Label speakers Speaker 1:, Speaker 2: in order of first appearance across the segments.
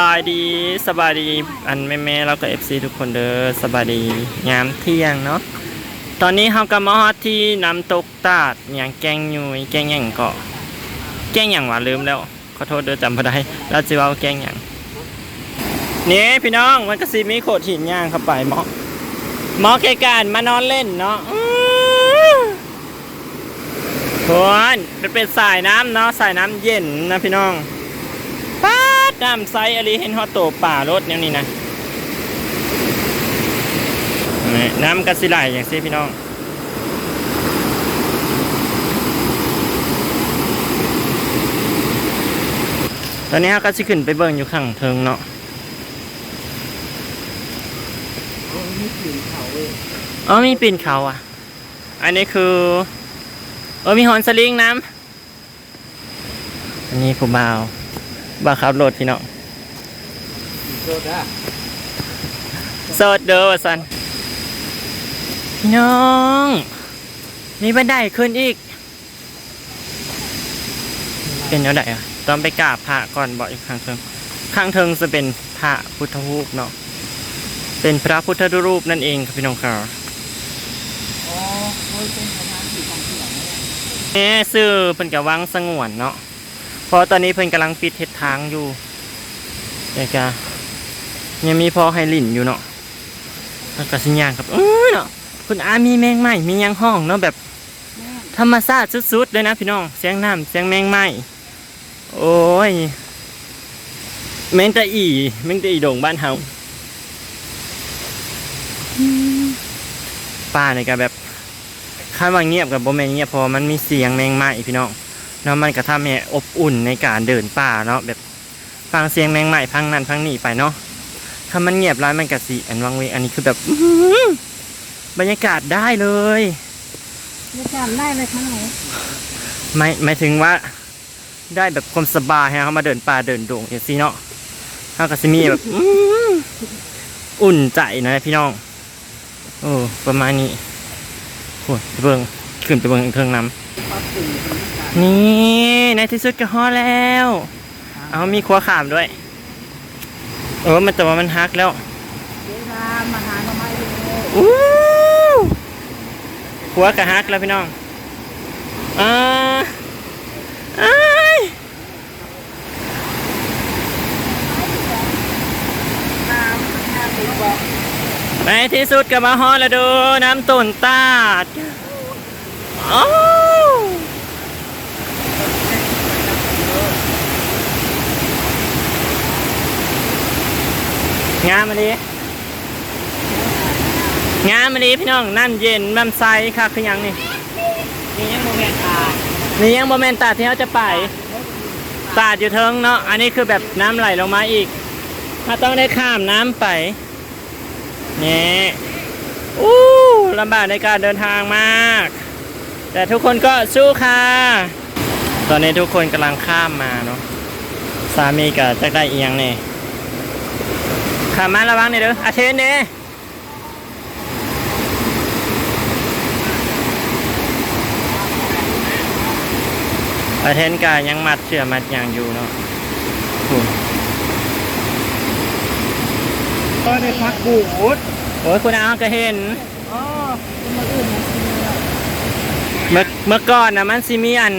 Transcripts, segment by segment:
Speaker 1: บายดีสบายดีอันแม่แม่แล้วก็เอฟซีทุกคนเด้อสบายดียามเที่ยงเนาะตอนนี้เฮาก็มาฮอดที่น้ำตกตาดอย่างแกงยุยแกงหยังเกาะแกงหยังหวะลืมแล้วขอโทษเด้อจำบ่ได้แล้วสิเว้าแกงหยังนี่พี่น้องมันก็สิมีโขดหินย่างเข้าไปหมาะเหมาะแก่การมานอนเล่นเนาะโอทวนมันเป็นสายน้ำเนาะสายน้ำเย็นนะพี่น้อง ดน้ำใสอะไรเห็นฮอตโตป่ารถแนวนี้นะนี่น้ำกัสิไหลอย่างซี่พี่น้องตอนนี้เราก็สิขึ้นไปเบิ่งอยู่ข้างเทิงเนาะอ๋อมีปีนเขาอะ อันนี้คือ เออมีหอนสลิงน้ำ อันนี้ผู้บ่าว บ้าครับรถพี่น้อง
Speaker 2: โทษนะ
Speaker 1: สดเด้อวะสันพี่น้องมีบันไดขึ้นอีก เป็นแนวไหนอะต้องไปกราบพระก่อนบอกอีกครั้งเทิงข้างเทิงจะเป็นพระพุทธรูปเนาะเป็นพระพุทธรูปนั่นเองครับพี่น้องครับ
Speaker 2: อ๋อโอ้ยเป็นสถานที่ท่องเที่ยวนะ
Speaker 1: แม่ซื้อเพิ่นกับวังสงวนเนาะเพ ราะตอนนี้เพิ่นกำลังปิดเฮ็ดทางอยู่แต่ก็ยังมีพอให้ลิ่นอยู่เนาะแล้วก็สิย่างครับเอ้ยเนาะคุณอามีแมงไหม้มียังห้องเนาะแบบ ธรรมชาติสุดๆเลยนะพี่น้องเสียงน้ำเสียงแมงไหม้โอ้ยแมงตะอีแมงตะอีโด่งบ้านเฮาป้าเนี่ยก็แบบคาดว่าเงียบกับโบแมนเงียบพอมันมีเสียงแมงไหม้พี่น้อง แล้วมันก็ทำให้อบอุ่นในการเดินป่าเนาะแบบฟังเสียงแมงไหม้พังนั้นพังนี่ไปเนาะถ้ามันเงียบร้ายมันก็สีอันวังเวงอันนี้คือแบบอื้อหือบรรยากาศได้เลย
Speaker 2: จะจำได้เลยทั้งไหน
Speaker 1: ไม่หมายถึงว่า ได้แบบความสบายฮะเขามาเดินป่าเดินดงอย่างซีเนาะเขาก็สิมีแบบอื้ออุ่นใจนะพี่น้องโอ้ประมาณนี้โอ้ยไปเบิ่งขึ้นไปเบิ่งเครื่องน้
Speaker 2: ปั๊บตื่นเป็นอากาศำ
Speaker 1: นี่ในที่สุดก็ฮอดแล้ว เอามีครัวขามด้วย เออมันแต่ว่ามันฮักแล้ว
Speaker 2: เวลามาหาหน่อไม้เลย
Speaker 1: อู้ครัวกะฮักแล้วพี่น้องอ่าอ้าย
Speaker 2: น้ำน้ำถึงบอก
Speaker 1: ในที่สุดก็มาฮอดแล้วดูน้ำตุ่นตาดโอ้ งามมาดีงามมาดีพี่น้องนั่นเย็นมันใสค่ะคือหยังนี่
Speaker 2: นี่ยังโมเมนต์ตา
Speaker 1: นี่ยังโมเมนต์ตาดที่เขาจะไปตาดอยู่เทิงเนาะอันนี้คือแบบน้ำไหลลงมาอีกถ้าต้องได้ข้ามน้ำไปนี่อู้ลำบากในการเดินทางมาก แต่ทุกคนก็สู้ค่ะ ตอนนี้ทุกคนกำลังข้ามมาเนาะสามีกับจักได้เอียงเนี่ย ข้ามมาระวังหน่อยเด้ออาเทนเด้อาเทนกายังมัดเชือมัดยางอยู่เนาะโอ้
Speaker 2: ก็ได้พักบูด
Speaker 1: โอ้ยคุณอาก็เห็น
Speaker 2: อ๋อมาอื่นนะสิ
Speaker 1: เมื่อเมื่อก่อนนะมันสิมีอัน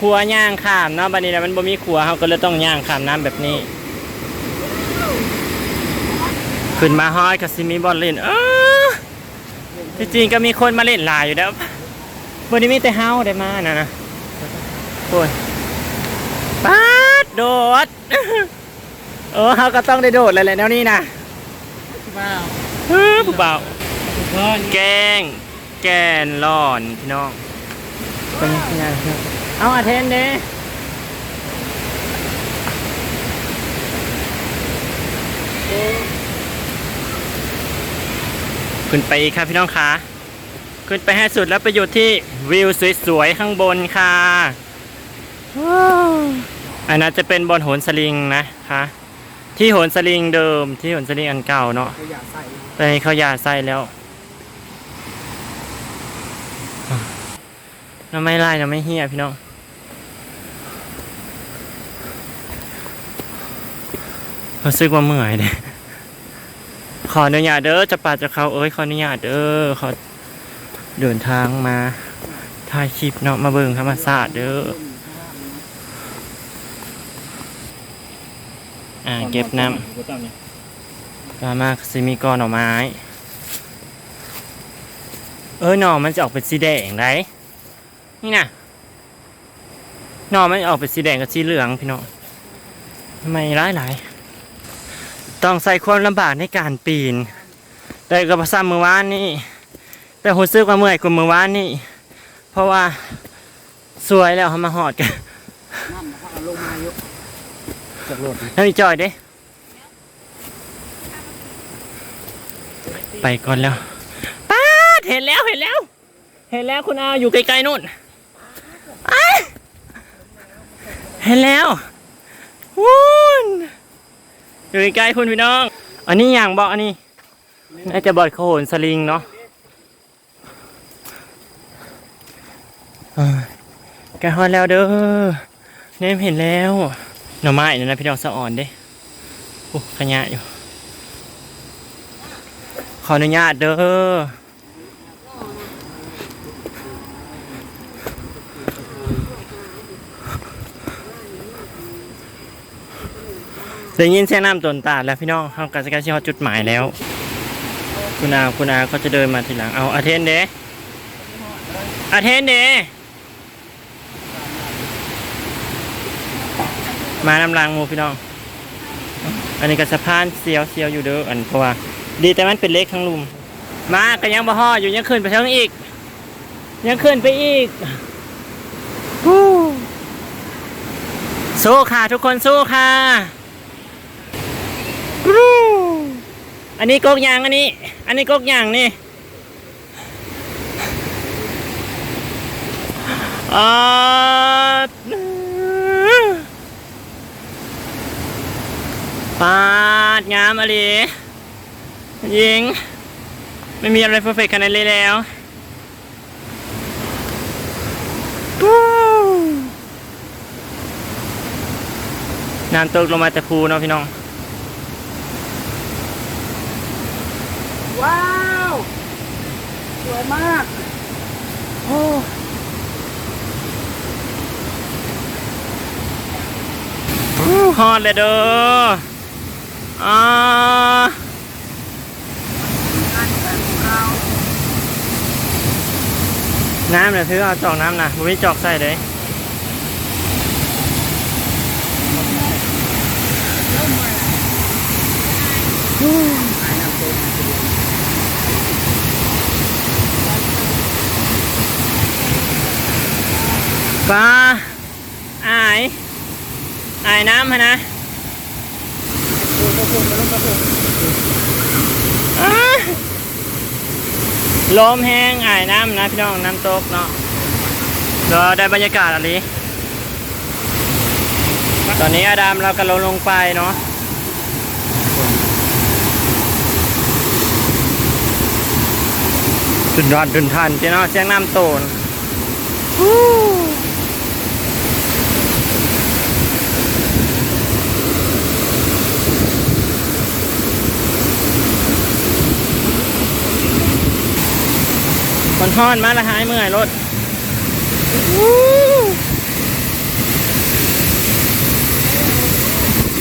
Speaker 1: ครัวย่างข้ามเนาะบัดนี้นะมันบ่มีครัวเขาก็เลยต้องย่างข้ามน้ำแบบนี้ ขึ้นมาฮอดก็สิมีบอลเล่นเออที่จริงก็มีคนมาเล่นหลายอยู่แล้ววันนี้มีแต่เฮาได้มานะนะโอ้ยป๊าดโดดเออเฮาก็ต้องได้โดดเลยแหละแนวนี้นะ
Speaker 2: ว้าว
Speaker 1: เฮ้อผู้บ่าว
Speaker 2: ทุกคน
Speaker 1: แกง แกนร้อนพี่น้องเป็นยังไงครับเอาอาเทนเด้ ขึ้นไปอีกครับพี่น้องคะขึ้นไปให้สุดแล้วไปอยู่ที่วิวสวยๆข้างบนค่ะว้าวอันนั้นจะเป็นบนโหนสลิงนะคะที่โหนสลิงเดิมที่โหนสลิงอันเก่าเนาะ
Speaker 2: ขยะใส่
Speaker 1: ตอนนี้เขายาใส่แล้วเราไม่ไล่เราไม่เฮียพี่น้องรู้สึกว่าเมื่อยเด้ ขออนุญาตเด้อจะปาดจะเขาเอ้ยขออนุญาตเด้อเขาเดินทางมาถ่ายคลิปเนาะมาเบิ่งธรรมศาสตร์เด้ออ่าเก็บน้ำปลามากซิมีกอหน่อไม้ เออหน่อมันจะออกเป็นสีแดงไรนี่นะหน่อมันออกเป็นสีแดงกับสีเหลืองพี่น้องทำไมร้ายหลาย ต้องใส่ความลำบากในการปีน แต่กับซ้ำมือวานนี่แต่หัวซึกว่าเมื่อยกว่ามือวานนี่ เพราะว่าสวยแล้วเขามาหอดกัน
Speaker 2: น้ำเขาก็ลงมาเยอะจากรถ
Speaker 1: แล้วมีจอยเด้ไปก่อนแล้วป้าดเห็นแล้วเห็นแล้ว เห็นแล้วคุณอาอยู่ไกลๆนู่นเห็นแล้ววุ้น อยู่ใกล้ๆคุณพี่น้อง อันนี้อย่างบอกอันนี้น่าจะบอดโขนสลิงเนาะเอ้ยใกล้ฮอดแล้วเด้อเนมเห็นแล้วหน่อไม้นี่นะพี่น้องสะอ่อนเด้โอ้ขยะอยู่ ขออนุญาตเด้อ ได้ยินเสียงน้ำตนตาดแล้วพี่น้องเขากำลังจะใกล้ที่ฮอจุดหมายแล้ว คุณอาคุณอาเขาจะเดินมาทีหลังเอาอาเทนเดอาเทนเดมานำรางมูพี่น้อง อันนี้ก็สะพานเสียวเสียวอยู่เด้ออันเพราะว่า ดีแต่มันเป็นเล็กทั้งลุม มาก็ยังบ่ฮออยู่ยังขึ้นไปเทิงอีก ยังขึ้นไปอีกสู้ค่ะทุกคนสู้ค่ะ อันนี้กกยางอันนี้ อันนี้กกยางนี่อ่าปาดงามอะไรยิง ไม่มีอะไรเพอร์เฟกขนาดนี้แล้วน้ำตกลงมาแต่ภูเนาะพี่น้อง
Speaker 2: ว้าว สวยมาก
Speaker 1: โอ้ฮอดเลยเด้ออ่า
Speaker 2: การแข่งของเรา
Speaker 1: น้ำเนี่ยถือเอาจอกน้ำนะบ่มีจอกใส่เลย
Speaker 2: ขายน้ำต้ม
Speaker 1: ปลาอายอายน้ำฮะนะ
Speaker 2: โอ้โหโอ้โหโอ้โห
Speaker 1: อ้าลมแห้งอายน้ำนะพี่น้องน้ำตกเนาะเดี๋ยวได้บรรยากาศอะไรตอนนี้อาดามเรากำลังลงไปเนาะดุนดอนดุนทันพี่น้องเสียงน้ำโตน คนทอนมาละหายเมื่อยรถ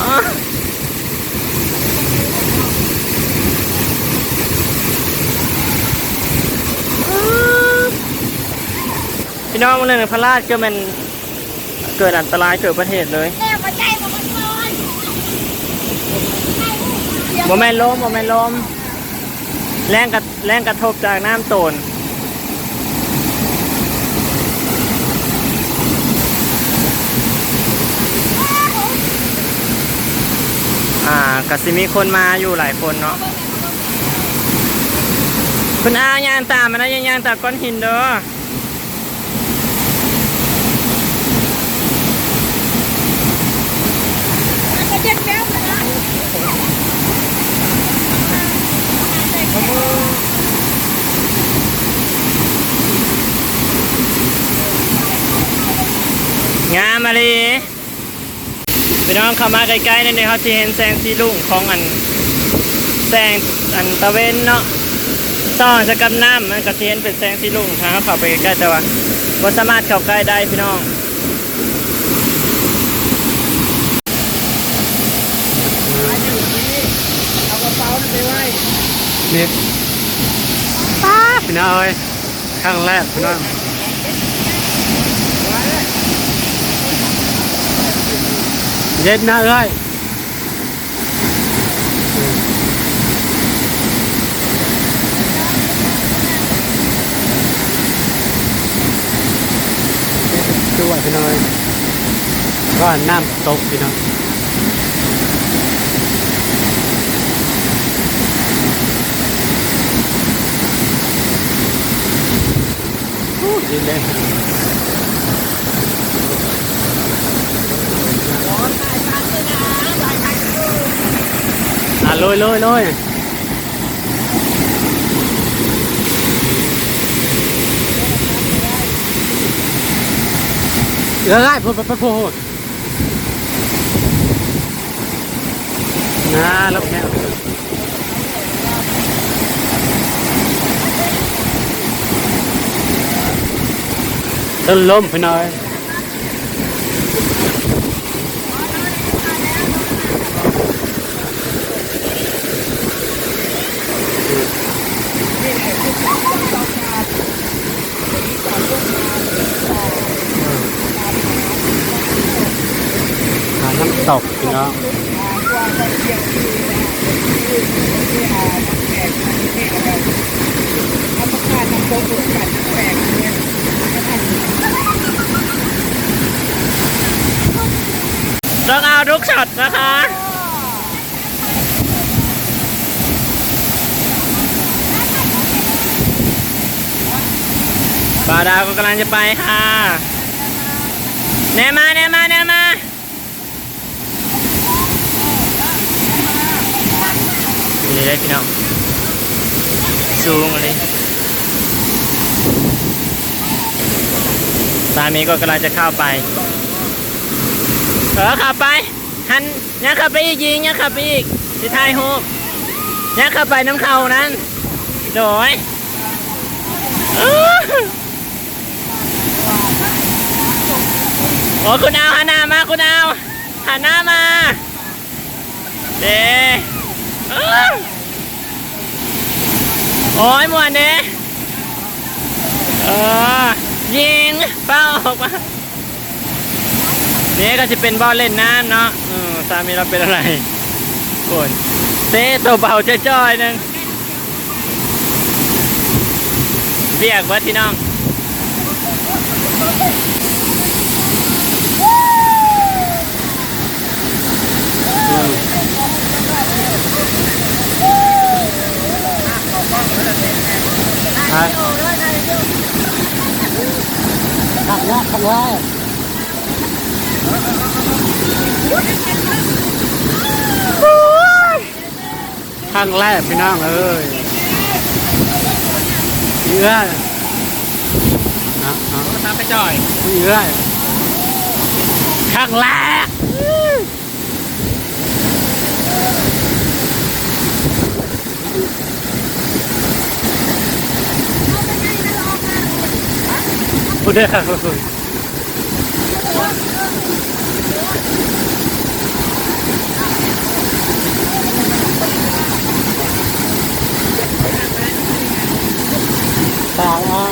Speaker 1: อะพี่น้องมันเลยพระราชก็มันเกิดอันตรายเกิดประเทศเลย
Speaker 3: แม่หัวใจมันก็นอน
Speaker 1: โมเมนลมโมเมนลมแรงกระแรงกระทบจากน้ำโตน กสิมีคนมาอยู่หลายคนเนาะคุณอายานตามมานะยานยานตาก้อนหินเด้อ
Speaker 3: มันก็เจ็บ
Speaker 1: พี่น้องเข้ามาใกล้ๆนั่นเองเขาจะเห็นแสงสีลุ่งของอันแสงอันตะเวนเนาะต่อจากกับน้ำมันก็จะเห็นเป็นแสงสีลุ่งทางเขาเข้าไปใกล้แต่ว่าบ่สามารถเข้าใกล้ได้พี่น้อง
Speaker 2: เอากระเป๋านั่นไปไว้
Speaker 4: นี่ป้าพี่น้องเอ้ยครั้งแรกพี่น้อง เย็นนะเอ้ยด้วยพี่น้อยก็น้ำตกพี่น้องดีเลยอะลยลอยลอยเออไอ้พูดพูดพูดนะแล้วแค่ต้นลมไปหน่อยหาน้ำตกพี่ น้อง
Speaker 2: เอาประกาศนำโต๊ะประกาศน้ำแปลกเนี่ย
Speaker 1: ต้องเอาทุกช็อตนะคะบาดาวก็กำลังจะไปค่ะแนมาแนมาแนมา นี่เลยพี่น้องสูงเลยสามีก็กำลังจะเข้าไปเออขับไปหันยังขับไปอีกยิงยังขับไปอีกสิทายฮูกยังขับไปน้ำเขานั้นโดยอ๋อโอ้คุณเอาหันหน้ามาคุณเอาหันหน้ามาเด้ โอ้ยหมวนเด้เออยิงเป้าออกมานี่ก็จะเป็นบอลเล่นน้ำเนาะสามีเราเป็นอะไรโอนเต้ตัวเบาจ้อยๆหนึงเบียกเบิดที่น้อง
Speaker 4: ฮะขับแล้วขับแล้วครั้งแรกพี่น้องเอ้ยเยื่อนะนะ
Speaker 1: ตามไปจ่อย
Speaker 4: เยื่อครั้งแรก พูดได้ครับตากอะ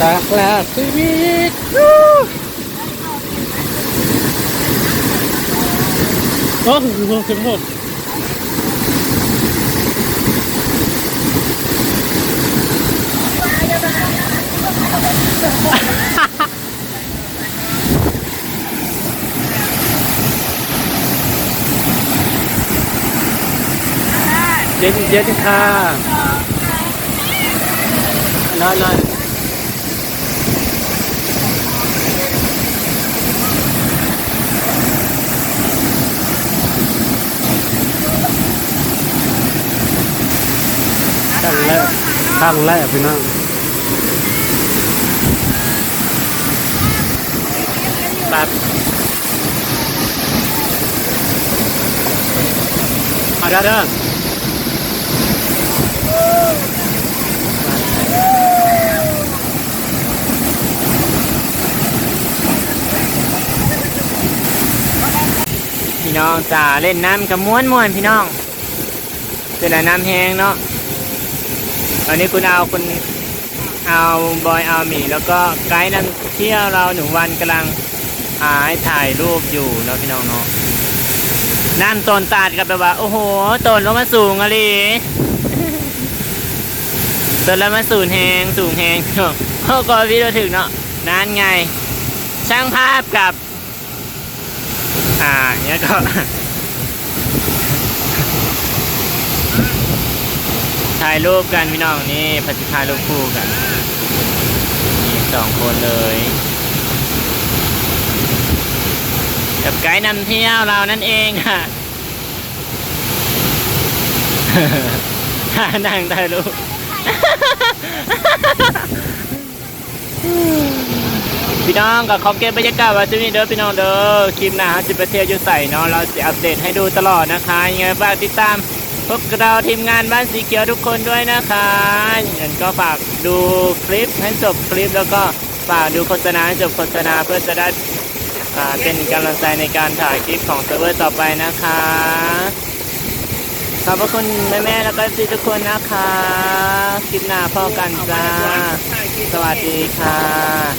Speaker 4: ตากแล้วชีวิตโอ้โหสุดหมด เย็นเย็นค่ะนอนนอนครั้งแรกครั้งแรกพี่น้อง แบบอาเด้อเด้อ
Speaker 1: พี่น้องจ๋าเล่นน้ำกับม้วนม้วนพี่น้องเป็นน้ำแห้งเนาะตอนนี้คุณเอาคุณเอาบอยเอาหมีแล้วก็ไกด์นำเที่ยวเราหนึ่งวันกำลัง หาให้ถ่ายรูปอยู่เนาะพี่น้องเนาะน้ำต้นตาดกับแบบว่า โอ้โหต้นลงมาสูงอะลีต้นแล้วมาสูงแหงสูงแหงพี่น้องโอ้ก็วิดีโอถึงเนาะนั่นไง ช่างภาพกับ อ่าเนี้ยก็ถ่ายรูปกันพี่น้องนี่ปฏิภาณรูปคู่กันนี่สองคนเลย กับไกด์นำเที่ยวเรานั่นเองค่ะนั่งถ่ายรูปพี่น้องกับขอบเก็บบรรยากาศวันนี้เด้อพี่น้องเด้อคลิปหน้าจิประเทศอยู่ใส่เนาะเราจะอัปเดตให้ดูตลอดนะคะยังไงฝากติดตามพวกเราทีมงานบ้านสีเขียวทุกคนด้วยนะคะย่างนั้นก็ฝากดูคลิปให้จบคลิปแล้วก็ฝากดูโฆษณาให้จบโฆษณาเพื่อจะได้ เป็นกำลังใจในการถ่ายคลิปของเซิร์ฟเวอร์ต่อไปนะคะ ขอบพระคุณแม่ๆแล้วก็ทุกทุกคนนะคะ คลิปหน้าพ่อกันจ้า สวัสดีค่ะ